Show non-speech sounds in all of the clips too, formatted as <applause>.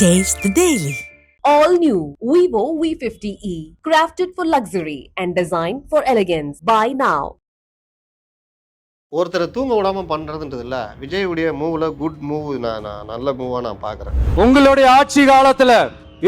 Taste the Daily. All new Vivo V50e, crafted for luxury and designed for elegance. Buy now. ஒருத்தரை தூங்க விடாம பண்றதுன்றது இல்ல விஜயுடைய மூவ்ல குட் மூவ் நான் நான் நல்ல மூவா நான் பாக்குறேன் உங்களுடைய ஆட்சி காலத்துல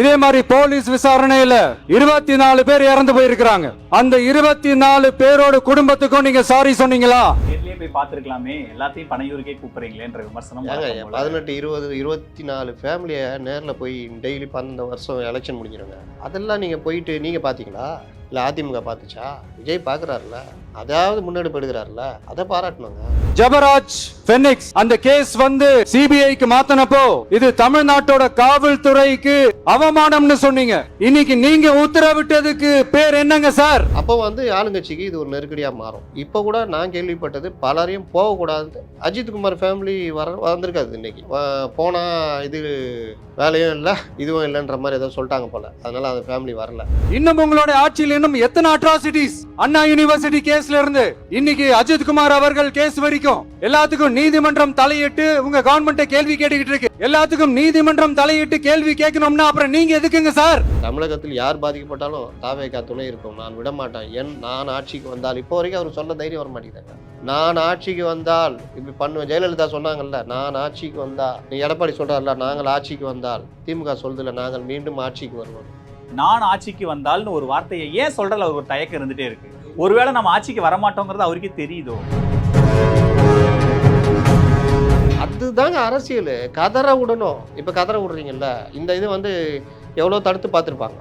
இதே மாதிரி போலீஸ் விசாரணையில இருபத்தி நாலு பேர் இறந்து போயிருக்கிறாங்க. அந்த இருபத்தி நாலு பேரோட குடும்பத்துக்கும் நீங்க சாரி சொன்னீங்களா? நேர்லயே போய் பார்த்திருக்கலாமே. எல்லாத்தையும் பனையூருக்கே கூப்பிடுறீங்களேன்ற விமர்சனம். பதினெட்டு இருபது இருபத்தி நாலு ஃபேமிலியை நேர்ல போய் டெய்லி பன்னெண்டு வருஷம் எலெக்ஷன் முடிஞ்சிருங்க. அதெல்லாம் நீங்க போயிட்டு நீங்க பாத்தீங்களா இல்ல அதிமுக பாத்துச்சா விஜய் பாக்குறாருல அதாவது முன்னெடுப்பு எடுக்கிறாருல அதை பாராட்டணுங்க. ஜபராஜ் பெனிக்ஸ் அந்த கேஸ் வந்து சிபிஐக்கு மாத்தினப்போ இது தமிழ்நாட்டோட காவல்துறைக்கு அவமானம்னு சொன்னீங்க. இன்னைக்கு நீங்க உத்தரவிட்டதுக்கு பேர் என்னங்க சார்? அப்போ வந்து ஆளுங்கட்சிக்கு இது ஒரு நெருக்கடியா மாறும். இப்போ கூட நான் கேள்விப்பட்டது பலரையும் போகக்கூடாது. அஜித் குமார் ஃபேமிலி வர வந்திருக்காது இன்னைக்கு. வ- போனா இது வேலையும் இல்லை இதுவும் இல்லைன்ற மாதிரி ஏதோ சொல்லிட்டாங்க போல. அதனால அந்த ஃபேமிலி வரல. இன்னும் உங்களுடைய ஆட்சியில் இன்னும் எத்தனை அட்ராசிட்டிஸ் அண்ணா யூனிவர்சிட்டி கேஸ்ல இருந்து இன்னைக்கு அஜித் குமார் அவர்கள் கேஸ் வரைக்கும் எல்லாத்துக்கும் நீதிமன்றம் தலையிட்டு உங்க கவர்மெண்ட் கேள்வி கேட்டுக்கிட்டு இருக்கு. எல்லாத்துக்கும் நீதிமன்றம் தலையிட்டு கேள்வி கேட்கணும்னா அப்புறம் நீங்க எதுக்குங்க சார்? தமிழகத்தில் யார் பாதிக்கப்பட்டாலும் தாவேக்கா துணை இருக்கும். நான் விட மாட்டேன். என் நான் ஆட்சிக்கு வந்தால் இப்போ வரைக்கும் அவர் சொன்ன தைரியம் வர மாட்டேங்கிறாங்க நான் ஆட்சிக்கு வந்தால் இப்படி பண்ணுவேன். ஜெயலலிதா சொன்னாங்கல்ல நான் ஆட்சிக்கு வந்தா நீ எடப்பாடி சொல்றாருல நாங்கள் ஆட்சிக்கு வந்தால் திமுக சொல்றதுல நாங்கள் மீண்டும் ஆட்சிக்கு வருவோம். நான் ஆட்சிக்கு வந்தால்னு ஒரு வார்த்தையை ஏன் சொல்றதுல ஒரு தயக்கம் இருந்துட்டே இருக்கு? ஒருவேளை நம்ம ஆட்சிக்கு வரமாட்டோங்கிறது அவருக்கே தெரியுதோ? அதுதாங்க அரசியல். கதற விடணும். இப்போ கதற விடுறீங்கல்ல? இந்த இது வந்து எவ்வளோ தடுத்து பார்த்துருப்பாங்க.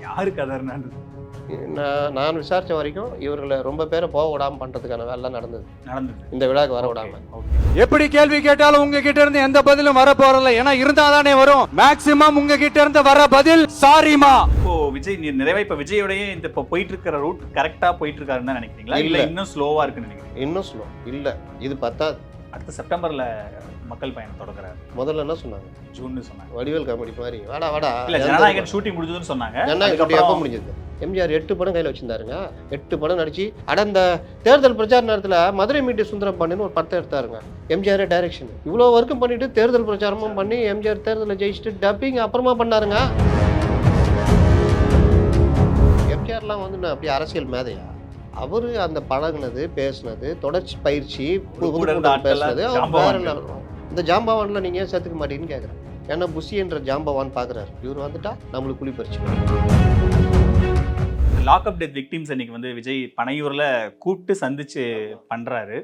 யாரு கதர்னான்னு நான் நான் விசாரித்த வரைக்கும் இவர்களை ரொம்ப பேரை போக விடாமல் பண்ணுறதுக்கான வேலை நடந்தது. நடந்தது. இந்த விழாக்கு வர விடாம. Okay. எப்படி கேள்வி கேட்டாலும் உங்க கிட்ட இருந்து எந்த பதிலும் வர போறதில்ல. ஏன்னா இருந்தா தானே வரும். மேக்சிமம் உங்க கிட்ட இருந்து வர பதில் சாரிமா. இப்போ விஜய் நீ- நிறைவா இப்ப விஜயோடய இந்த இப்போ போயிட்டு இருக்கிற ரூட் கரெக்டா போயிட்டு இருக்காருன்னு நினைக்கிறீங்களா? இல்ல. இன்னும் ஸ்லோவா இருக்குன்னு நினைக்கிறீங்க இன்னும் ஸ்லோ இல்லை. இது பத்தாது. அடுத்த செப்டம்பர்ல மக்கள் பயணம் தொடங்குறாரு. முதல்ல என்ன சொன்னாங்க? ஜூன்னு சொன்னாங்க. வடிவேல் காமெடி மாதிரி. வாடா வாடா. இல்ல ஜனநாயகன் ஷூட்டிங் முடிஞ்சதுன்னு சொன்னாங்க. ஜனநாயகம் எப்படி எப்போ முடிஞ்சது? எம்ஜிஆர் எட்டு படம் கையில் வச்சிருந்தாருங்க. எட்டு படம் நடிச்சு அட இந்த தேர்தல் பிரச்சார நேரத்தில் மதுரை மீட்டு சுந்தரம் பண்ணின்னு ஒரு படத்தை எடுத்தாருங்க. எம்ஜிஆர் டைரக்ஷன் இவ்வளோ ஒர்க்கும் பண்ணிட்டு தேர்தல் பிரச்சாரமும் பண்ணி எம்ஜிஆர் தேர்தலில் ஜெயிச்சுட்டு டப்பிங் அப்புறமா பண்ணாருங்க. எம்ஜிஆர்லாம் வந்து நான் அப்படியே அரசியல் மேதையா? அவரு அந்த பழகுனது பேசுனது தொடர்ச்சி பயிற்சி பேசுனது வேற. இந்த ஜாம்பவான்ல நீங்க ஏன் சேர்த்துக்க மாட்டீங்கன்னு கேட்குறேன் ஏன்னா புஷி என்ற ஜாம்பவான் பார்க்குறாரு இவர் வந்துட்டா நம்மளுக்கு குழி பறிச்சு லாக்அப் டெத் விக்டிம்ஸ் இன்னைக்கு வந்து விஜய் பனையூரில் கூப்பிட்டு சந்திச்சு பண்ணுறாரு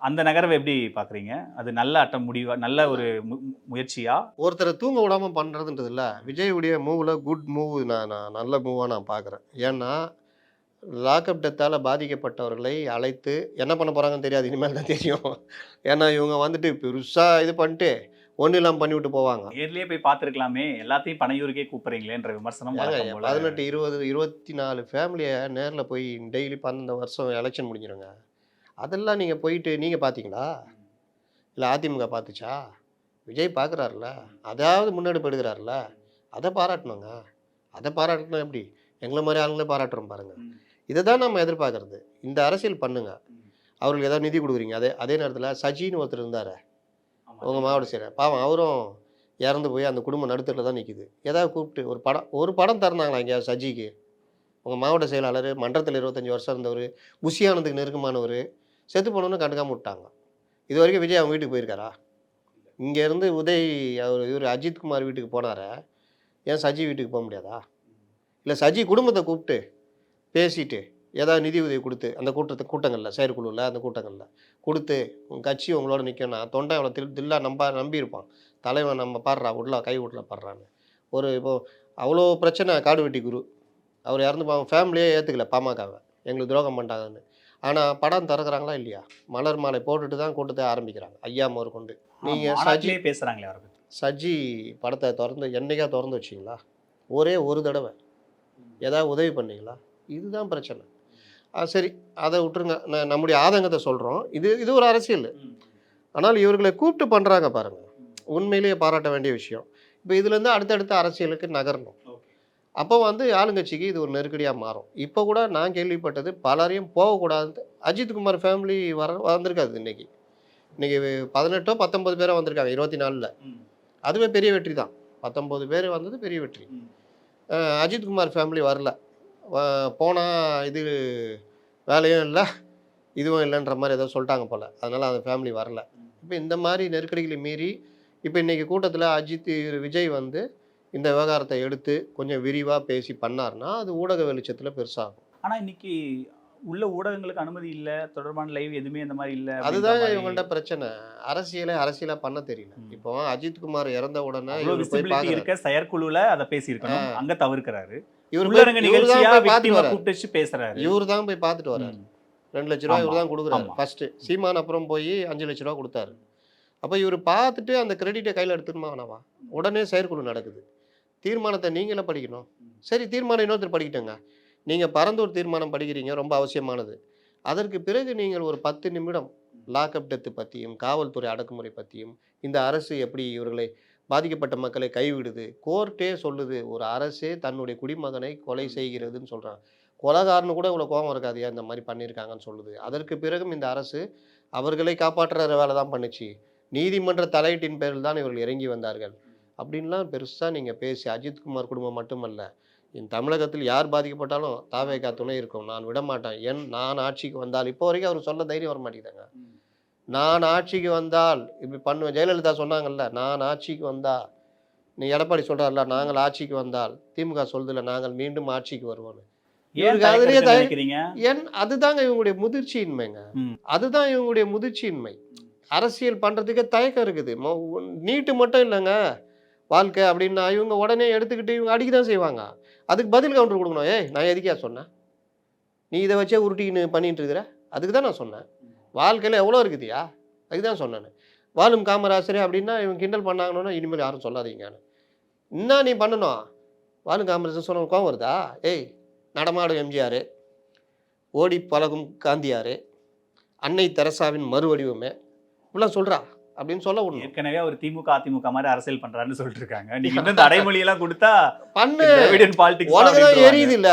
அந்த நகரவை எப்படி பார்க்குறீங்க அது நல்ல அட்ட முடிவா நல்ல ஒரு மு- முயற்சியா? ஒருத்தரை தூங்க விடாமல் பண்ணுறதுன்றது இல்லை விஜயுடைய மூவில் குட் மூவ் நான் நான் நல்ல மூவாக நான் பார்க்குறேன் ஏன்னா லாக்அப் டெத்தால் பாதிக்கப்பட்டவர்களை அழைத்து என்ன பண்ண போகிறாங்கன்னு தெரியாது. இனிமேல் தான் தெரியும். ஏன்னா இவங்க வந்துட்டு பெருசாக இது பண்ணிட்டு ஒன்றும் இல்லாமல் பண்ணி விட்டு போவாங்க. நேர்லயே போய் பார்த்திருக்கலாமே. எல்லாத்தையும் பனையூருக்கே கூப்பிடுறீங்களேன்ற விமர்சனம். பதினெட்டு இருபது இருபத்தி நாலு ஃபேமிலியை நேரில் போய் டெய்லி பன்னெண்டு வருஷம் எலெக்ஷன் முடிஞ்சிருங்க. அதெல்லாம் நீங்கள் போயிட்டு நீங்கள் பார்த்தீங்களா? இல்லை அதிமுக பார்த்துச்சா? விஜய் பார்க்குறாருல. அதாவது முன்னெடுப்பு எடுக்கிறாருல. அதை பாராட்டணுங்க. அதை பாராட்டணும் எப்படி? எங்களை மாதிரி ஆளுங்களே பாராட்டுறோம் பாருங்க. ம். இதை தான் நம்ம எதிர்பார்க்கறது. இந்த அரசியல் பண்ணுங்க. ம். அவருக்கு ஏதாவது நிதி கொடுக்குறீங்க. அதே அதே நேரத்தில் சஜின்னு ஒருத்தர் இருந்தார். உங்கள் மாவட்ட செயலர். பாவம் அவரும் இறந்து போய் அந்த குடும்பம் நடுத்தரில் தான் நிற்கிது ஏதாவது கூப்பிட்டு ஒரு படம் ஒரு படம் தந்தாங்களா எங்கேயாவது சஜிக்கு? உங்கள் மாவட்ட செயலாளர் மன்றத்தில் இருபத்தஞ்சி வருஷம் இருந்தவர் புஷியானதுக்கு நெருக்கமானவர் செத்து போனோன்னு கண்டுக்காம விட்டாங்க. இது வரைக்கும் விஜய் அவங்க வீட்டுக்கு போயிருக்காரா? இங்கேருந்து உதய் அவர் இவர் அஜித் குமார் வீட்டுக்கு போனாரே? ஏன் சஜி வீட்டுக்கு போக முடியாதா? இல்லை சஜி குடும்பத்தை கூப்பிட்டு பேசிட்டு ஏதாவது நிதி உதவி கொடுத்து அந்த கூட்டத்தை கூட்டங்களில் செயற்குழுவில் அந்த கூட்டங்களில் கொடுத்து உங்கள் கட்சி உங்களோட நிற்கணும் தொண்டை அவ்வளோ தில் தில்லா நம்ப நம்பியிருப்பான். தலைவன் நம்ம பாடுறா விடல கை விடல பாடுறான்னு. ஒரு இப்போ அவ்வளோ பிரச்சனை காடு வெட்டி குரு. அவர் இறந்து பாவம் ஃபேமிலியே ஏற்றுக்கல பாமகவை. எங்களுக்கு துரோகம் பண்ணிட்டாங்கன்னு ஆனால் படம் திறக்கிறாங்களா இல்லையா? மலர் மாலை போட்டுட்டு தான் கூட்டத்தை ஆரம்பிக்கிறாங்க ஐயா முதல் கொண்டு. ஆ, நீங்க மாநாட்டிலேயே பேசுறாங்களே அவரை பத்தி. சஜி படத்தை திறந்து என்னைக்கா திறந்து வச்சிங்களா? ஒரே ஒரு தடவை. ஏதாவது உதவி பண்ணீங்களா? இதுதான் பிரச்சனை. சரி. அதை விட்டுருங்க. நான் நம்முடைய ஆதங்கத்தை சொல்கிறோம் இது இது ஒரு அரசியல். ஆனால் இவர்களை கூப்பிட்டு பண்ணுறாங்க பாருங்க. உண்மையிலேயே பாராட்ட வேண்டிய விஷயம். இப்போ இதுலேருந்து அடுத்தடுத்த அரசியலுக்கு நகரணும். அப்போ வந்து ஆளுங்கட்சிக்கு இது ஒரு நெருக்கடியாக மாறும். இப்போ கூட நான் கேள்விப்பட்டது பலரையும் போகக்கூடாது அஜித் குமார் ஃபேமிலி வர வந்திருக்காது இன்னைக்கு. இன்னைக்கு பதினெட்டோ பத்தொன்பது பேரோ வந்திருக்காங்க இருபத்தி நாலில். அதுவே பெரிய வெற்றி தான். பத்தொம்போது பேர் வந்தது பெரிய வெற்றி. அஜித்குமார் ஃபேமிலி வரல. போனால் இது வேலையும் இல்லை இதுவும் இல்லைன்ற மாதிரி ஏதோ சொல்லிட்டாங்க போல். அதனால் அந்த ஃபேமிலி வரல. இப்போ இந்த மாதிரி நெருக்கடிகளை மீறி இப்போ இன்றைக்கி கூட்டத்தில் அஜித் விஜய் வந்து இந்த விவகாரத்தை எடுத்து கொஞ்சம் விரிவாக பேசி பண்ணார்னா அது ஊடக வெளிச்சத்தில் பெருசாகும். ஆனா இன்னைக்கு உள்ள ஊடகங்களுக்கு அனுமதி இல்ல தொடர்பான லைவ் எதுவுமே இந்த மாதிரி இல்ல அதுதான் இவங்கள்ட்ட பிரச்சனை. அரசியலை அரசியலா பண்ண தெரியல. இப்போ அஜித்குமார் இறந்த உடனே இருக்க செயற்குழுல அதை பேசியிருக்கணும். அங்க தவிர்க்கிறாரு. இவர் உள்ளரங்க போய் இவரு தான் நிகழ்ச்சியா விக்டிமா கூப்பிட்டு பேசுறாரு. இவரு தான் போய் பார்த்துட்டு வராரு. ரெண்டு லட்ச ரூபா. இவர் தான் கொடுக்குறாரு. ஃபர்ஸ்ட் சீமான் அப்புறம் போய் அஞ்சு லட்ச ரூபா கொடுத்தாரு. அப்போ இவர் பார்த்துட்டு அந்த கிரெடிட்டை கையில் எடுத்துக்கணுமா வேணாவா உடனே செயற்குழு நடக்குது. தீர்மானத்தை நீங்களே படிக்கணும்? சரி தீர்மானம் இன்னொருத்தர் படிக்கட்டுங்க. நீங்கள் பரந்தூர் தீர்மானம் படிக்கிறீங்க ரொம்ப அவசியமானது. அதற்கு பிறகு நீங்கள் ஒரு பத்து நிமிடம் லாக்அப் டெத்து பற்றியும் காவல்துறை அடக்குமுறை பற்றியும் இந்த அரசு எப்படி இவர்களை பாதிக்கப்பட்ட மக்களை கைவிடுது. கோர்ட்டே சொல்லுது ஒரு அரசே தன்னுடைய குடிமகனை கொலை செய்கிறதுன்னு சொல்கிறாங்க கொலைகாரனு கூட இவ்வளோ கோபம் இருக்காது. இந்த மாதிரி பண்ணியிருக்காங்கன்னு சொல்லுது. அதற்கு பிறகும் இந்த அரசு அவர்களை காப்பாற்றுற வேலை தான் பண்ணுச்சு. நீதிமன்ற தலையீட்டின் பேரில் தான் இவர்கள் இறங்கி வந்தார்கள். அப்படின்லாம் பெருசாக நீங்கள் பேசி அஜித்குமார் குடும்பம் மட்டுமல்ல இந்த தமிழகத்தில் யார் பாதிக்கப்பட்டாலும் தாவேகா துணை இருக்கும். நான் விட மாட்டேன் என் நான் ஆட்சிக்கு வந்தால் இப்போ வரைக்கும் அவர் சொல்ல தைரியம் வர மாட்டேங்குதாங்க நான் ஆட்சிக்கு வந்தால் இப்படி பண்ணுவேன். ஜெயலலிதா சொன்னாங்கல்ல நான் ஆட்சிக்கு வந்தா நீ எடப்பாடி சொல்றாருல நாங்கள் ஆட்சிக்கு வந்தால் திமுக சொல்றதில்ல நாங்கள் மீண்டும் ஆட்சிக்கு நினைக்கிறீங்க? என் அதுதாங்க இவங்களுடைய முதிர்ச்சியின்மைங்க. அதுதான் இவங்களுடைய முதிர்ச்சியின்மை. அரசியல் பண்றதுக்கே தயக்கம் இருக்குது. நீட்டு மட்டும் இல்லைங்க. வாழ்க்கை அப்படின்னா இவங்க உடனே எடுத்துக்கிட்டு இவங்க அடிக்க தான் செய்வாங்க. அதுக்கு பதில் கவுண்டர் கொடுக்கணும். ஏய் நான் எதுக்கே சொன்னேன்? நீ இதை வச்சே உருட்டின்னு பண்ணிட்டு இருக்கிற? அதுக்கு தான் நான் சொன்னேன். வாழ்க்கையில் எவ்வளோ இருக்குதுயா? அதுக்கு தான் சொன்னேன். வாழும் காமராசரே அப்படின்னா இவங்க கிண்டல் பண்ணாங்கன்னா இனிமேல் யாரும் சொல்லாதீங்கன்னு என்ன நீ பண்ணணும்? வாழும் காமராசர் சொன்ன கோவம் வருதா? ஏய் நடமாடும் எம்ஜிஆர். ஓடி பழகும் காந்தியார். அன்னை தெரசாவின் மறுவடிவமே. இப்படிலாம் சொல்கிறா அப்படின்னு சொல்ல விடணும். ஏற்கனவே அவர் திமுக அதிமுக மாதிரி அரசியல் பண்றாருன்னு சொல்லிட்டு இருக்காங்க நீங்க <laughs> இந்த அடைமொழி எல்லாம் கொடுத்தா பண்ணு. பாலிடிக்ஸ் தான் எரியுது இல்ல.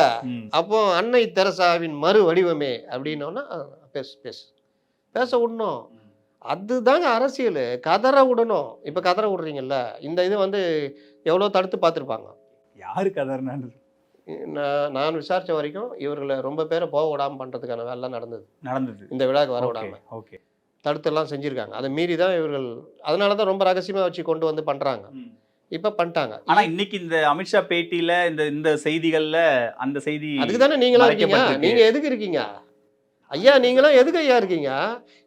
அப்போ அன்னை தெரசாவின் மறு வடிவமே அப்படின்னோன்னா பேசு பேசு. பேச விடணும் அதுதாங்க அரசியல். கதற விடணும் இப்போ கதற விடுறீங்கல்ல இந்த இது வந்து எவ்வளோ தடுத்து பார்த்துருப்பாங்க? யாரு கதர்னான்னு நான் நான் விசாரித்த வரைக்கும் இவர்களை ரொம்ப பேரை போக விடாமல் பண்ணுறதுக்கான வேலைலாம் நடந்தது. நடந்தது. இந்த விழாக்கு வர விடாம. ஓகே. தடுத்தெல்லாம் செஞ்சுருக்காங்க. அதை மீறி தான் இவர்கள் அதனால தான் ரொம்ப ரகசியமாக வச்சு கொண்டு வந்து பண்ணுறாங்க இப்போ பண்ணிட்டாங்க. ஆனா இன்னைக்கு இந்த அமித்ஷா பேட்டியில இந்த இந்த செய்திகள்ல அந்த செய்தி அதுக்கு தானே நீங்களாம் இருக்கீங்க? மறைக்கப்பட்டிருக்கு. நீங்க எதுக்கு இருக்கீங்க? ஐயா நீங்களாம் எதுக்கு ஐயா இருக்கீங்க?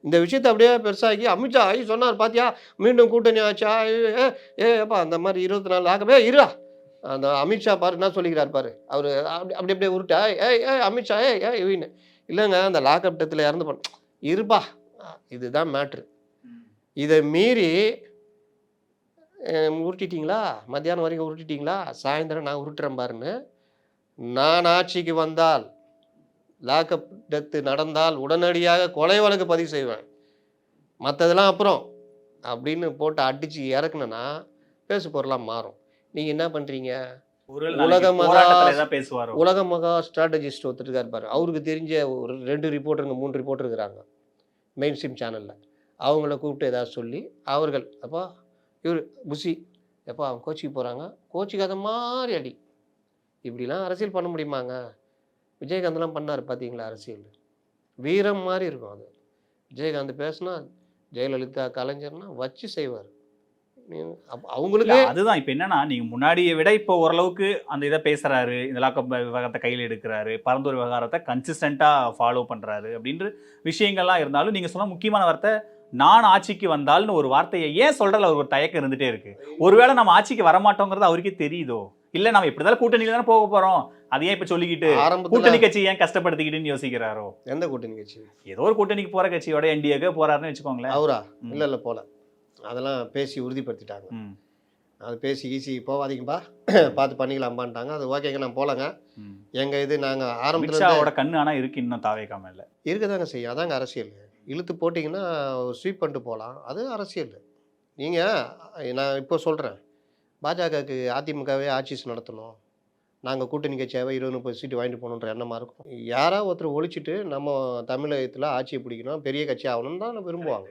இந்த விஷயத்தை அப்படியே பெருசாகி அமித்ஷா ஐ சொன்னார் பாத்தியா? மீண்டும் கூட்டணி ஆச்சா? ஏ, ஏ, ஏ அந்த மாதிரி இருபத்தி நாலு ஆகவே இருடா. அந்த அமித்ஷா பாரு என்ன சொல்லிக்கிறார் பாரு. அவர் அப்படி அப்படி அப்படியே உருட்டா. ஏ ஏ அமித்ஷா ஏ ஏ இவன்னு இல்லைங்க அந்த லாக்அப் டத்தில் இறந்து போன இருப்பா. இதுதான் மேட்ரு இதை மீறி உருட்டிட்டீங்களா? மத்தியானம் வரைக்கும் உருட்டிட்டீங்களா? சாயந்தரம் நான் உருட்டுறேன் பாருன்னு. நான் ஆட்சிக்கு வந்தால் லாக்அப் டெத்து நடந்தால் உடனடியாக கொலை வழக்கு பதிவு செய்வேன். மற்றதெல்லாம் அப்புறம் அப்படின்னு போட்டு அடித்து இறக்குனேன்னா பேசு பொருளாக மாறும். நீங்கள் என்ன பண்ணுறீங்க உலக மகா- உலக மகா ஸ்ட்ராட்டஜிஸ்ட் ஒருத்தர் இருக்கார் பாரு. அவருக்கு தெரிஞ்ச ஒரு ரெண்டு ரிப்போர்ட்டருங்க மூணு ரிப்போர்ட்டர் இருக்கிறாங்க மெயின் ஸ்ட்ரீம் சேனலில் அவங்கள கூப்பிட்டு ஏதாவது சொல்லி அவர்கள் அப்பா இவர் புசி எப்போ அவங்க கோச்சிக்கு போகிறாங்க கோச்சிக்காத மாதிரி அடி. இப்படிலாம் அரசியல் பண்ண முடியுமாங்க? விஜயகாந்த்லாம் பண்ணார் பார்த்தீங்களா அரசியல்? வீரம் மாதிரி இருக்கும் அது. விஜயகாந்த் பேசுனா ஜெயலலிதா கலைஞர்னா வச்சு செய்வார். அவங்களுக்கு அதுதான். இப்போ என்னன்னா நீங்க முன்னாடியை விட இப்போ ஓரளவுக்கு அந்த இதை பேசுறாரு இந்த லாக்கப் விவகாரத்தை கையில் எடுக்கிறாரு பரந்தூர் விவகாரத்தை கன்சிஸ்டண்டா ஃபாலோ பண்றாரு அப்படின்ற விஷயங்கள்லாம் இருந்தாலும் நீங்க சொன்ன முக்கியமான வார்த்தை நான் ஆட்சிக்கு வந்தால்னு ஒரு வார்த்தையை ஏன் சொல்றதுல அவருக்கு ஒரு தயக்கம் இருந்துட்டே இருக்கு. ஒருவேளை நம்ம ஆட்சிக்கு வரமாட்டோங்கிறது அவருக்கே தெரியுதோ? இல்ல நம்ம இப்படிதான் கூட்டணியில தானே போக போறோம்? அது ஏன் இப்ப சொல்லிக்கிட்டு கூட்டணி கட்சி ஏன் கஷ்டப்படுத்திக்கிட்டுன்னு யோசிக்கிறாரோ? எந்த கூட்டணி கட்சி? ஏதோ ஒரு கூட்டணிக்கு போற கட்சியோட என்டிஏக்கு போறாருன்னு வச்சுக்கோங்களேன். அவரா. இல்லை இல்லை போல. அதெல்லாம் பேசி உறுதிப்படுத்திட்டாங்க. அது பேசி ஈசி போவாதீங்கப்பா பார்த்து பண்ணிக்கலாம்பான்ட்டாங்க. அது ஓகேங்க நான் போலங்க. ம். எங்கள் இது நாங்கள் ஆரம்பத்துல அமித்ஷாவோட கண்ணு ஆனா இருக்கு இன்னும் தாவேக்காம இல்ல. இருக்கதாங்க செய்யும். அதாங்க அரசியல். இழுத்து போட்டிங்கன்னா ஸ்வீப் பண்ணிட்டு போகலாம். அது அரசியல். நீங்கள் நான் இப்போ சொல்கிறேன் பாஜகவுக்கு அதிமுகவே ஆட்சி நடத்தணும். நாங்கள் கூட்டணி கட்சியாகவே இருபது முப்பது சீட்டு வாங்கிட்டு போகணுன்ற எண்ணமாக இருக்கும். யாராவது ஒருத்தர் ஒழிச்சிட்டு நம்ம தமிழகத்தில் ஆட்சியை பிடிக்கணும் பெரிய கட்சி ஆகணும்னு தான் விரும்புவாங்க.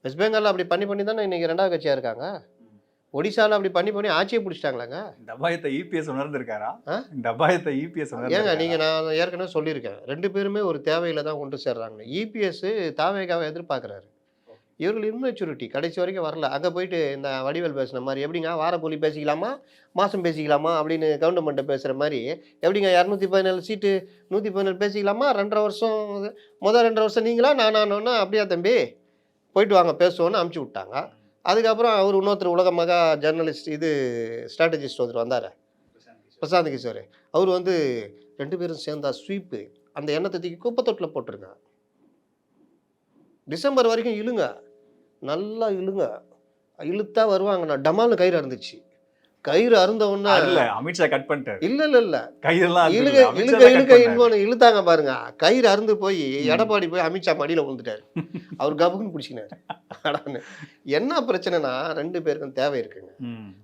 வெஸ்ட் பெங்காலில் அப்படி பண்ணி பண்ணி தானே இன்றைக்கி ரெண்டாவது கட்சியாக இருக்காங்க? ஒடிசால அப்படி பண்ணி பண்ணி ஆட்சியை பிடிச்சிட்டாங்களாங்க? டபாயத்தை இபிஎஸ் உணர்ந்திருக்காரா? ஆ? டபாயத்தை இபிஎஸ் ஏங்க நீங்கள் நான் ஏற்கனவே சொல்லியிருக்கேன். ரெண்டு பேருமே ஒரு தேவையில தான் கொண்டு சேர்றாங்க. இபிஎஸ் தாவேகாவை எதிர்பார்க்குறாரு. இவர்கள் இம்மெச்சூரிட்டி கடைசி வரைக்கும் வரல. அங்கே போயிட்டு இந்த வடிவேல் பேசுன மாதிரி எப்படிங்க? வார கூலி பேசிக்கலாமா? மாதம் பேசிக்கலாமா? அப்படின்னு கவர்மெண்ட்டை பேசுகிற மாதிரி எப்படிங்க? இரநூத்தி பதினேழு சீட்டு நூற்றி பதினேழு பேசிக்கலாமா? ரெண்டரை வருஷம் மொதல் முதல் ரெண்டரை வருஷம் நீங்களா? நான் நானோன்னா அப்படியா தம்பி? போயிட்டு வாங்க பேசுவோன்னு அமுச்சு விட்டாங்க. அதுக்கப்புறம் அவர் இன்னொருத்தர் உலக மகா இது ஸ்ட்ராட்டஜிஸ்ட் ஒருத்தர் வந்தார். பிரசாந்த் கிஷோர். அவர் வந்து ரெண்டு பேரும் சேர்ந்தா ஸ்வீப்பு அந்த எண்ணத்தை தூக்கி குப்பத்தொட்டில் போட்டிருக்கான் டிசம்பர் வரைக்கும் இழுங்க. நல்லா இழுங்க. இழுத்தா வருவாங்க. நான் டமால்னு கயிறு அறுந்துச்சு. கயிறு அருந்த உடனே இல்ல அமித்ஷா கட் பண்ணிட்டாரு. இல்ல இல்ல இல்ல. கையெல்லாம் இழுக இழுக இழுக. இன்னொன்னு இழுத்தாங்க பாருங்க. கயிறு அறுந்து போய் எடப்பாடி போய் அமித்ஷா மடியில விழுந்துட்டாரு. <laughs> அவர் கபுன்னு பிடிச்சினாரு. என்ன பிரச்சனைனா ரெண்டு பேருக்கும் தேவை இருக்குங்க.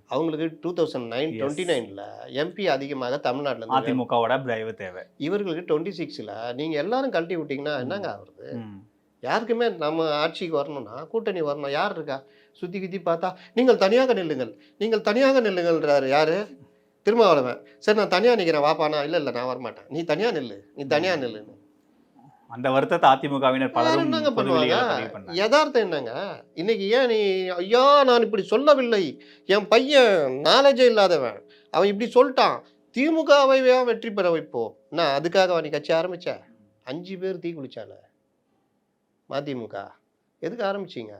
அவங்களுக்கு டூ தௌசண்ட் நைன். டுவெண்ட்டி நைன்ல எம்பி அதிகமாக தமிழ்நாட்டுல இருந்து அதிமுகவோட தேவை. இவர்களுக்கு டுவெண்ட்டி சிக்ஸ்ல நீங்க எல்லாரும் கழட்டி விட்டீங்கன்னா என்னங்க ஆகுறது. யாருக்குமே நம்ம ஆட்சிக்கு வரணும்னா கூட்டணி வரணும். யார் இருக்கா? சுத்தி கித்தி பார்த்தா நீங்கள் தனியாக நில்லுங்கள். நீங்கள் தனியாக நில்லுங்கள்ன்றாரு யாரு? திருமாவளவன். சரி நான் தனியா நிக்கிறேன். வாப்பானா இல்ல இல்ல நான் வரமாட்டேன். நீ தனியா நில்லு. நீ தனியா நில்லுன்னு. அந்த வருத்தத்தை அதிமுகவினர் பலரும் என்னங்க பண்ணுவாங்க? யதார்த்தம் என்னங்க? இன்னைக்கு ஏன் நீ ஐயா நான் இப்படி சொல்லவில்லை. என் பையன் நாலேஜே இல்லாதவன். அவன் இப்படி சொல்லிட்டான். திமுகவை வெற்றி பெற வைப்போம். நான் அதுக்காக நீ கட்சி ஆரம்பிச்ச? அஞ்சு பேர் தீ குளிச்சால. மதிமுக. எதுக்கு ஆரம்பிச்சீங்க?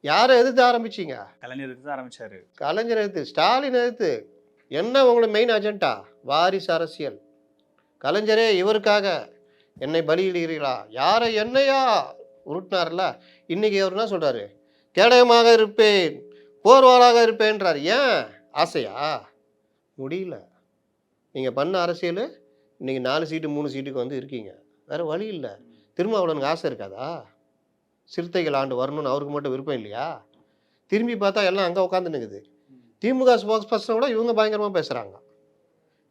யாரை எதிர்த்து ஆரம்பிச்சீங்க? கலைஞர் தான் ஆரம்பிச்சாரு. கலைஞர் எதிர்த்து ஸ்டாலின் எதிர்த்து. என்ன உங்களோட மெயின் அஜெண்டா வாரிசு அரசியல். கலைஞரே இவருக்காக என்னை பலியிடுகிறீர்களா? யாரை என்னையா உருட்டினார்ல இன்னைக்கு அவர் என்ன சொல்றாரு? கேடயமாக இருப்பேன் போர்வாளாக இருப்பேன்றார். ஏன்? ஆசையா? முடியல. நீங்கள் பண்ண அரசியல் இன்னைக்கு நாலு சீட்டு மூணு சீட்டுக்கு வந்து இருக்கீங்க. வேற வழி இல்லை. திருமாவளவனுக்கு ஆசை இருக்காதா? சிறுத்தைகள் ஆண்டு வரணும்னு அவருக்கு மட்டும் விருப்பம் இல்லையா? திரும்பி பார்த்தா எல்லாம் அங்கே உட்காந்து நிற்குது திமுக ஸ்போக்ஸ் பர்சனை விட இவங்க பயங்கரமாக பேசுகிறாங்க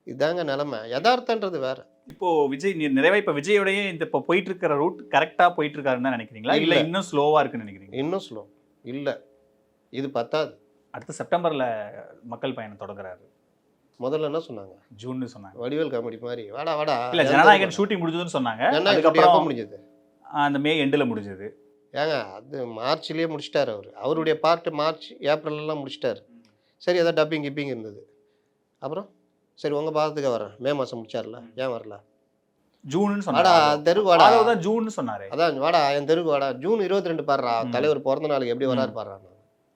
இதாங்க நிலமை. யதார்த்தன்றது வேற. இப்போ விஜய் நிறைவா இப்ப விஜயோடய இந்த இப்போ போயிட்டு இருக்கிற ரூட் கரெக்டா போயிட்டு இருக்காருன்னு தான் நினைக்கிறீங்களா? இல்ல. இன்னும் ஸ்லோவா இருக்குன்னு நினைக்கிறீங்க இன்னும் ஸ்லோ இல்லை. இது பத்தாது. அடுத்த செப்டம்பர்ல மக்கள் பயணம் தொடங்குறாரு. முதல்ல என்ன சொன்னாங்க? ஜூன்னு சொன்னாங்க. வடிவேல் காமெடி மாதிரி. வாடா வாடா. இல்ல ஜனநாயகன் ஷூட்டிங் முடிஞ்சதுன்னு சொன்னாங்க. அதுக்கப்புறம் முடிஞ்சது? அந்த மே எண்டுல முடிஞ்சது. ஏங்க அது மார்ச்லேயே முடிச்சிட்டாரு அவர். அவருடைய பார்ட் மார்ச் ஏப்ரல்லாம் முடிச்சிட்டாரு. சரி ஏதோ டப்பிங் கிப்பிங் இருந்தது. அப்புறம்? சரி உங்கள் பாதத்துக்கு வரேன் மே மாதம் முடிச்சார்ல? ஏன் வரல? ஜூன்னு வாடா தெருக்கு வாடா. தான் ஜூன்னு சொன்னாரு. அதான் வாடா என் தெருக்கு வாடா. ஜூன் இருபத்தி ரெண்டு பாடுறா. தலைவர் பிறந்த நாளுக்கு எப்படி வராரு. பாடுறா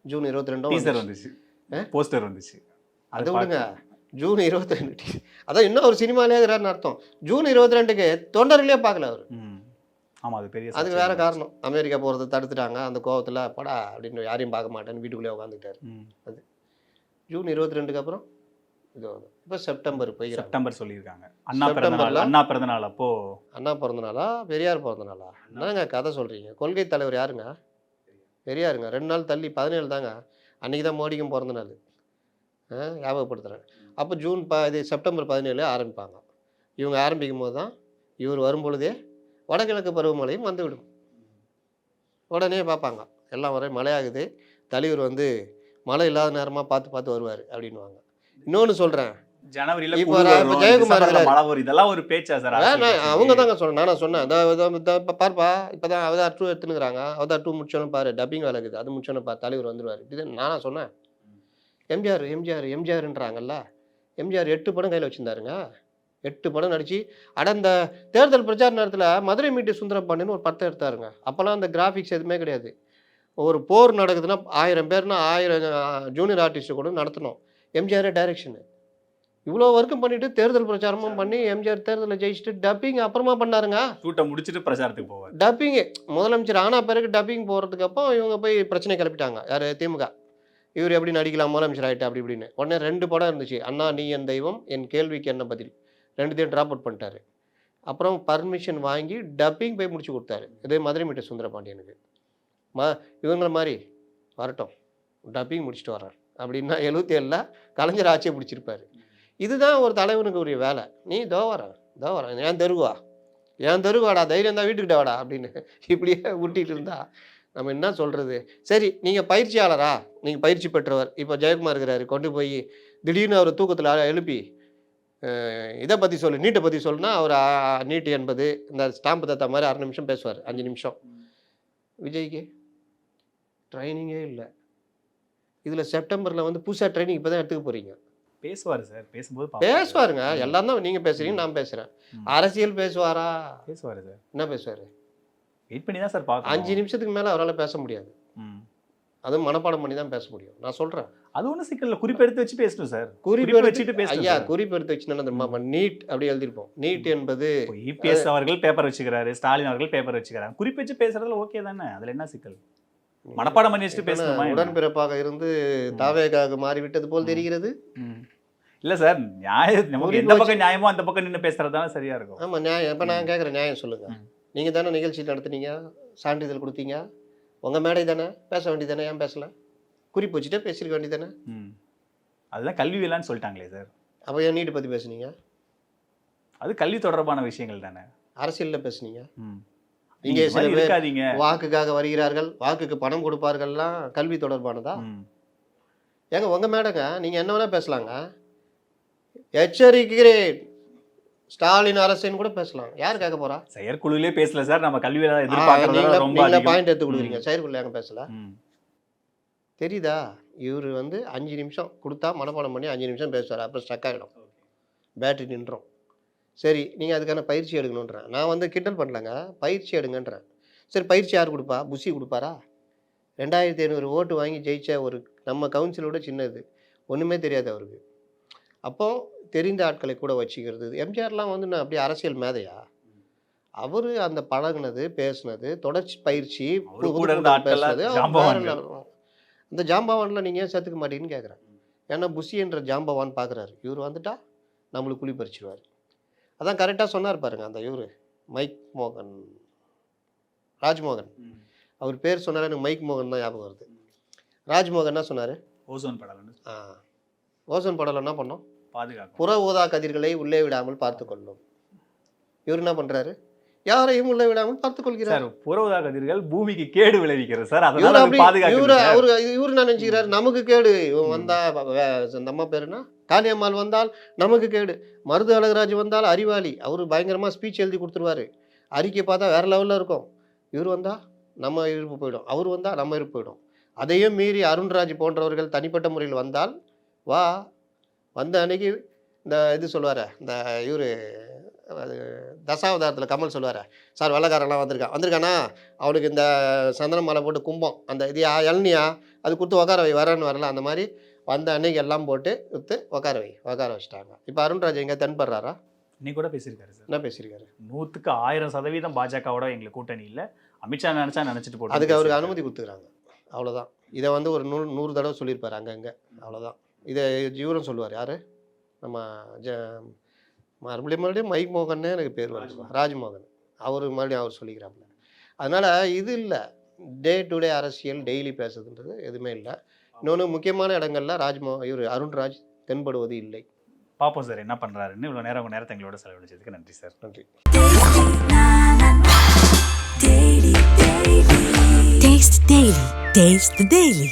ஜூன் இருபத்தி டீசர் ரெண்டும் வந்துச்சு. ஆ? போஸ்டர் வந்துச்சு. அது விடுங்க ஜூன் இருபத்தி ரெண்டு அதான் இன்னும் ஒரு சினிமாலே இருக்கிறாருன்னு அர்த்தம். ஜூன் இருபத்தி ரெண்டுக்கு தொண்டர்களே பார்க்கல அவர். ம். ஆமா அது பெரிய அதுக்கு வேற. காரணம். அமெரிக்கா போகிறத தடுத்துட்டாங்க. அந்த கோவத்தில் படா அப்படின்னு யாரையும் பார்க்க மாட்டேன்னு வீட்டுக்குள்ளே உட்காந்துட்டாரு ம். ஜூன் இருபத்தி ரெண்டுக்கு அப்புறம் இது இப்போ செப்டம்பர் போய்கிறாங்க செப்டம்பர் சொல்லியிருக்காங்க. அண்ணா பிறந்த நாள் செப்டம்பர்ல? அண்ணா பிறந்த நாள் அப்போ. அண்ணா பிறந்த நாளா? பெரியார் பிறந்த நாளா? என்னங்க கதை சொல்கிறீங்க கொள்கை தலைவர் யாருங்க? பெரியாருங்க. ரெண்டு நாள் தள்ளி பதினேழு தாங்க. அன்றைக்கி தான் மோடிக்கும் பிறந்த நாள். ஞாபகப்படுத்துகிறேன் அப்போ ஜூன் ப இது செப்டம்பர் பதினேழு ஆரம்பிப்பாங்க. இவங்க ஆரம்பிக்கும் போது தான் இவர் வரும்பொழுதே வடகிழக்கு பருவமழையும் வந்துவிடும். உடனே பார்ப்பாங்க எல்லாம் வரை மழையாகுது. தலைவர் வந்து மழை இல்லாத நேரமாக பார்த்து பார்த்து வருவார் அப்படின்வாங்க இன்னொன்று சொல்கிறேன் ஜனவரியில இப்போ ஜெயக்குமார் இதெல்லாம் ஒரு பேச்சா சார் அவங்க தாங்க சொன்னேன். இப்ப பாருப்பா. இப்போ தான் அவதார் டூ எடுத்துனுக்குறாங்க அவதார் டூ முடிச்சோன்னு பாரு. டப்பிங் இருக்குது. அது முடிச்சோன்னு பா தலைவர் வந்துருவார். இப்படி நானா சொன்னேன். எம்ஜிஆர் எம்ஜிஆர் எம்ஜிஆர்ன்றாங்கல்ல. எம்ஜிஆர் எட்டு படம் கையில் வச்சிருந்தாருங்க. எட்டு படம் நடிச்சு அட இந்த தேர்தல் பிரச்சார நேரத்தில் மதுரை மீட்டு சுந்தரபாண்டியன்னு ஒரு படத்தை எடுத்தாருங்க. அப்போல்லாம் அந்த கிராஃபிக்ஸ் எதுவுமே கிடையாது. ஒரு போர் நடக்குதுன்னா ஆயிரம் பேர்னா ஆயிரம் ஜூனியர் ஆர்டிஸ்ட்டு கூட நடத்தணும். எம்ஜிஆரே டைரக்ஷனு இவ்வளோ ஒர்க்கும் பண்ணிட்டு தேர்தல் பிரச்சாரமும் பண்ணி எம்ஜிஆர் தேர்தலில் ஜெயிச்சுட்டு டப்பிங் அப்புறமா பண்ணாருங்க. ஷூட்டை முடிச்சிட்டு பிரச்சாரத்துக்கு போவார். டப்பிங்கு முதலமைச்சர் ஆனா பிறகு டப்பிங் போகிறதுக்கு அப்போ இவங்க போய் பிரச்சனை கிளப்பிட்டாங்க. யார்? திமுக. இவர் எப்படி நடிக்கலாம்? முதலமைச்சர் ஆகிட்டு அப்படி இப்படின்னு. உடனே ரெண்டு படம் இருந்துச்சு. அண்ணா நீ என் தெய்வம் என் கேள்விக்கு என்ன பதில்? ரெண்டுத்தையும் ட்ராப் அவுட் பண்ணிட்டாரு. அப்புறம் பர்மிஷன் வாங்கி டப்பிங் போய் முடிச்சு கொடுத்தாரு. இதே மதுரை மீட்டர் சுந்தரபாண்டியனுக்கு. மா இவங்கள மாதிரி வரட்டும். டப்பிங் முடிச்சுட்டு வர்றார். அப்படின்னா எழுபத்தி ஏழில் கலைஞர் ஆட்சியை பிடிச்சிருப்பார். இதுதான் ஒரு தலைவனுக்கு உரிய வேலை. நீ தோ வரேன் தோ வரேன் ஏன் தருவாடா? தைரியம் தான் வீட்டுக்கிட்ட வாடா அப்படின்னு இப்படியே உருட்டிட்டு இருந்தா நம்ம என்ன சொல்கிறது சரி நீங்கள் பயிற்சியாளரா? நீங்கள் பயிற்சி பெற்றவர். இப்போ ஜெயக்குமார் இருக்கிறாரு. கொண்டு போய் திடீர்னு அவர் தூக்கத்தில் எழுப்பி இதை பற்றி சொல்லு நீட்டை பற்றி சொல்லுனா அவர் நீட் என்பது இந்த ஸ்டாம்பு தத்தா மாதிரி அரை நிமிஷம் பேசுவார் அஞ்சு நிமிஷம். விஜய்க்கு ட்ரைனிங்கே இல்லை. இதில் செப்டம்பரில் வந்து புதுசாக ட்ரைனிங் இப்போ தான் எடுத்துக்க போகிறீங்க பேசுவாரு சார் பேசும்போது. பேசுவாருங்க எல்லாம் தான் நீங்கள் பேசுகிறீங்க நான் பேசுகிறேன். அரசியல் பேசுவாரா? பேசுவாரு சார். என்ன பேசுவார்? வெயிட் பண்ணி தான் சார் அஞ்சு நிமிஷத்துக்கு மேலே அவரால் பேச முடியாது. அதுவும் மனப்பாடம் பண்ணி தான் பேச முடியும். நான் சொல்கிறேன் அது ஒன்றும் சிக்கல் குறிப்பெடுத்து வச்சு பேசணும் சார். குறிப்பு குறிப்பு வச்சுட்டு பேசணும் ஐயா சார். குறிப்பு எடுத்து வச்சுன்னா தெரியுமா? நீட் அப்படி எழுதிருப்போம் நீட் என்பது இபிஎஸ் அவர்கள் பேப்பர் வச்சுக்கிறாரு ஸ்டாலின் அவர்கள் பேப்பர் வச்சுக்கிறாங்க குறிப்பு வச்சு பேசுறதுல ஓகே தானே? அதுல என்ன சிக்கல்? மனப்பாடம் பண்ணி வச்சுட்டு பேசணுமா என்ன? உடன்பிறப்பாக இருந்து தாவேகாக மாறிவிட்டது போல் தெரிகிறது. இல்ல சார் நியாய நமக்கு எந்த வச்சு- பக்கம் நியாயமோ அந்த பக்கம் நின்னு பேசுறது தானே சரியா இருக்கும். ஆமா நியாயம். இப்போ நான் கேட்குறேன் நியாயம் சொல்லுங்க. ம். நீங்க தானே நிகழ்ச்சி நடத்துனீங்க? சான்றிதழ் கொடுத்தீங்க? உங்க மேடை தானே? பேச வேண்டியதானே ஏன் பேசல? குறிப்பு வச்சுட்டே பேசிருக்க வேண்டியதானே ம். அதுதான் கல்வி வேளான்னு சொல்லிட்டாங்களே சார். அப்போ ஏன் நீட் பத்தி பேசுனீங்க? அது கல்வி தொடர்பான விஷயங்கள் தானே. அரசியல்ல பேசுனீங்க. இங்கே சில பேர் வாக்குக்காக வருகிறார்கள் வாக்குக்கு பணம் கொடுப்பார்கள்லாம் கல்வி தொடர்பானதா. ஏங்க உங்க மேடங்க நீங்க என்ன வேணா பேசலாங்க. எச்சரிக்கிறேன். ஸ்டாலின் அரசுன்னு கூட பேசலாம். யார் கேட்க போறா? செயற்குழுவிலே பேசல சார். நம்ம கல்வி வேலை எதிர்பார்க்கறது ரொம்ப நீங்க அதிகம். பாயிண்ட் எடுத்து கொடுக்குறீங்க. செயற்குள்ள ஏங்க பேசல. தெரியுதா? இவர் வந்து அஞ்சு நிமிஷம் கொடுத்தா மனப்பாடம் பண்ணி அஞ்சு நிமிஷம் பேசுவார். அப்புறம் ஸ்டக் ஆகிடும் பேட்டரி நின்றோம். சரி நீங்கள் அதுக்கான பயிற்சி எடுக்கணுன்றேன் நான் வந்து கிண்டல் பண்ணலங்க. பயிற்சி எடுங்கன்றேன். சரி பயிற்சி யார் கொடுப்பா? புஷி கொடுப்பாரா? ரெண்டாயிரத்தி ஐநூறு ஓட்டு வாங்கி ஜெயிச்ச ஒரு நம்ம கவுன்சிலோட சின்னது. ஒன்றுமே தெரியாது அவருக்கு. அப்போ தெரிந்த ஆட்களை கூட வச்சுக்கிறது. எம்ஜிஆர்லாம் வந்து நான் அப்படியே அரசியல் மேதையா? அவர் அந்த பழகுனது பேசுனது தொடர்ச்சி பயிற்சி பேசுனது. அந்த ஜாம்பவான்ல நீங்கள் ஏன் சேர்த்துக்க மாட்டீங்கன்னு கேட்குறேன் ஏன்னா புஷி என்ற ஜாம்பவான் பார்க்குறாரு இவர் வந்துட்டா நம்மளுக்கு குழி பறிச்சிருவார். அதான் கரெக்டாக சொன்னார் பாருங்க அந்த இவர் மைக் மோகன் ராஜ்மோகன். அவர் பேர் சொன்னாலே எனக்கு மைக் மோகன் தான் ஞாபகம் வருது. ராஜ்மோகன் என்ன சொன்னார்? ஓசோன் படலம்னு ஓசோன் படலம் என்ன பண்ணோம்? பாதுகாக்கும். புற ஊதா கதிர்களை உள்ளே விடாமல் பார்த்து கொள்ளும் இவர் என்ன பண்றாரு? யாரையும் உள்ளே விடாமல் பார்த்து கொள்கிறார் சார் புறவுதா கதிர்கள் பூமிக்கு கேடு விளைவிக்கிறது சார். அதனால இவரு. அவரு இவரு நினைச்சுக்கிறாரு? நமக்கு கேடு. இவன் வந்தா அம்மா பேருனா காளியம்மாள் வந்தால் நமக்கு கேடு. மருது அழகராஜ் வந்தால் அறிவாளி. அவரு பயங்கரமா ஸ்பீச் எழுதி கொடுத்துருவாரு. அறிக்கை பார்த்தா வேற லெவல்ல இருக்கும். இவர் வந்தா நம்ம இருப்பு போயிடும். அவர் வந்தா நம்ம இருப்பு போயிடும். அதையும் மீறி அருண்ராஜ் போன்றவர்கள் தனிப்பட்ட முறையில் வந்தால் வா வந்த அன்னைக்கு இந்த இது சொல்லுவார இந்த இவரு அது தசாவதாரத்தில் கமல் சொல்லுவார சார் வெள்ளக்காரன்லாம் வந்திருக்கான் வந்திருக்கானா? அவனுக்கு இந்த சந்தன மாலை போட்டு கும்பம் அந்த இது இளநியா அது கொடுத்து உட்கார வை வரேன்னு வரல அந்த மாதிரி வந்த அன்னைக்கு எல்லாம் போட்டு விற்று உட்கார வை உட்கார வச்சிட்டாங்க. இப்போ அருண்ராஜ் எங்கே தென்படுறாரா இன்னைக்கு கூட பேசியிருக்காரு சார். என்ன பேசியிருக்காரு? நூத்துக்கு ஆயிரம் சதவீதம் பாஜகவோட எங்களுக்கு கூட்டணி இல்ல. அமித்ஷா நினைச்சா நினைச்சிட்டு போட்டு அதுக்கு அவருக்கு அனுமதி கொடுத்துக்கிறாங்க. அவ்வளோதான் இதை வந்து ஒரு நூறு நூறு தடவை சொல்லியிருப்பார் அங்கங்கே. அவ்வளோதான் இதை ஜீவரம் சொல்லுவார். யார்? நம்ம ஜ மறுபடியும் மறுபடியும் மைக் மோகன்னே எனக்கு பேர் வருது. ராஜ்மோகன். அவர் மறுபடியும் அவர் சொல்லிக்கிறாப்புல. அதனால் இது இல்லை. டே டு டே அரசியல் டெய்லி பேசுறதுன்றது எதுவுமே இல்லை. இன்னொன்று முக்கியமான இடங்கள்ல ராஜ்மோ இவர் அருண்ராஜ் தென்படுவது இல்லை. பாப்போம் சார் என்ன பண்றாருன்னு இவ்வளவு நேரம் உங்க நேரத்தை எங்களோட செலவழிச்சதுக்கு நன்றி சார். நன்றி. Taste Daily. Taste the Daily.